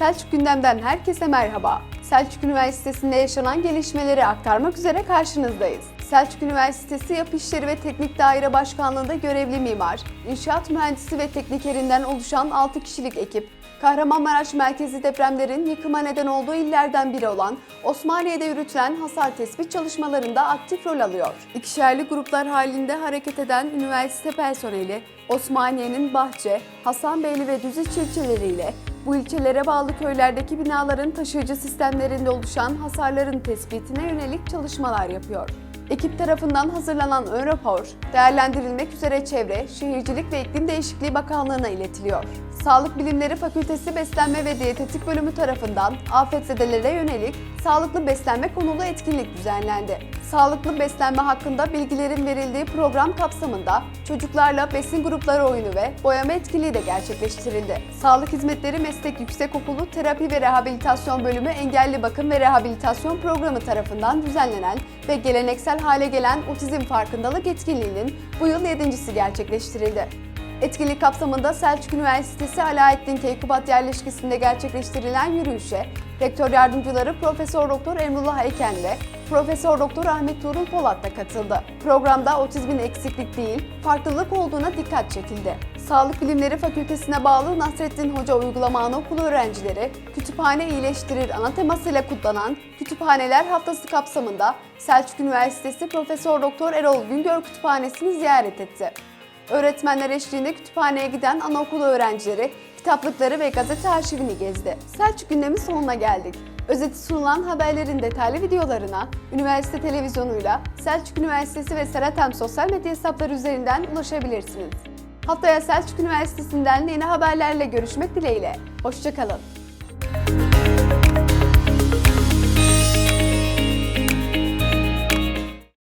Selçuk Gündem'den herkese merhaba. Selçuk Üniversitesi'nde yaşanan gelişmeleri aktarmak üzere karşınızdayız. Selçuk Üniversitesi Yapı İşleri ve Teknik Daire Başkanlığı'nda görevli mimar, inşaat mühendisi ve teknikerinden oluşan 6 kişilik ekip, Kahramanmaraş merkezi depremlerin yıkıma neden olduğu illerden biri olan Osmaniye'de yürütülen hasar tespit çalışmalarında aktif rol alıyor. İkişerli gruplar halinde hareket eden üniversite personeli, Osmaniye'nin Bahçe, Hasanbeyli ve Düziç ilçeleriyle bu ilçelere bağlı köylerdeki binaların taşıyıcı sistemlerinde oluşan hasarların tespitine yönelik çalışmalar yapıyor. Ekip tarafından hazırlanan ön rapor, değerlendirilmek üzere Çevre, Şehircilik ve İklim Değişikliği Bakanlığı'na iletiliyor. Sağlık Bilimleri Fakültesi Beslenme ve Diyetetik Bölümü tarafından afetzedelere yönelik sağlıklı beslenme konulu etkinlik düzenlendi. Sağlıklı beslenme hakkında bilgilerin verildiği program kapsamında çocuklarla besin grupları oyunu ve boyama etkinliği de gerçekleştirildi. Sağlık Hizmetleri Meslek Yüksekokulu Terapi ve Rehabilitasyon Bölümü Engelli Bakım ve Rehabilitasyon Programı tarafından düzenlenen ve geleneksel hale gelen otizm farkındalık etkinliğinin bu yıl yedincisi gerçekleştirildi. Etkinlik kapsamında Selçuk Üniversitesi Alaaddin Keykubat yerleşkesinde gerçekleştirilen yürüyüşe Rektör Yardımcıları Profesör Doktor Emrullah Eken ve Profesör Doktor Ahmet Tuğrul Polat da katıldı. Programda otizmin eksiklik değil, farklılık olduğuna dikkat çekildi. Sağlık Bilimleri Fakültesine bağlı Nasrettin Hoca Uygulama Anaokulu öğrencileri Kütüphane iyileştirir ana temasıyla kutlanan Kütüphaneler Haftası kapsamında Selçuk Üniversitesi Profesör Doktor Erol Güngör Kütüphanesi'ni ziyaret etti. Öğretmenler eşliğinde kütüphaneye giden anaokulu öğrencileri kitaplıkları ve gazete arşivini gezdi. Selçuk gündemin sonuna geldik. Özeti sunulan haberlerin detaylı videolarına üniversite televizyonuyla Selçuk Üniversitesi ve Seratem sosyal medya hesapları üzerinden ulaşabilirsiniz. Haftaya Selçuk Üniversitesi'nden yeni haberlerle görüşmek dileğiyle. Hoşçakalın.